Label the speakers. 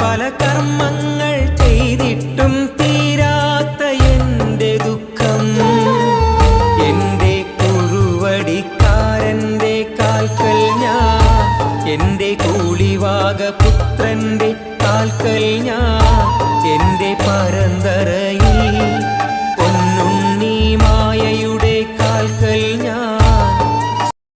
Speaker 1: പല കർമ്മങ്ങൾ ചെയ്തിട്ടും തീരാത്ത എന്റെ ദുഃഖം. എന്റെ കുറുവടിക്കാരന്റെ കാൽക്കൽ ഞാൻ എന്റെ കൂളിവാക പുത്രന്റെ കാൽക്കൽ ഞാൻ എന്റെ പരന്തരയിൽ പൊന്നുണ്ണി മായയുടെ കാൽക്കൽ ഞാൻ.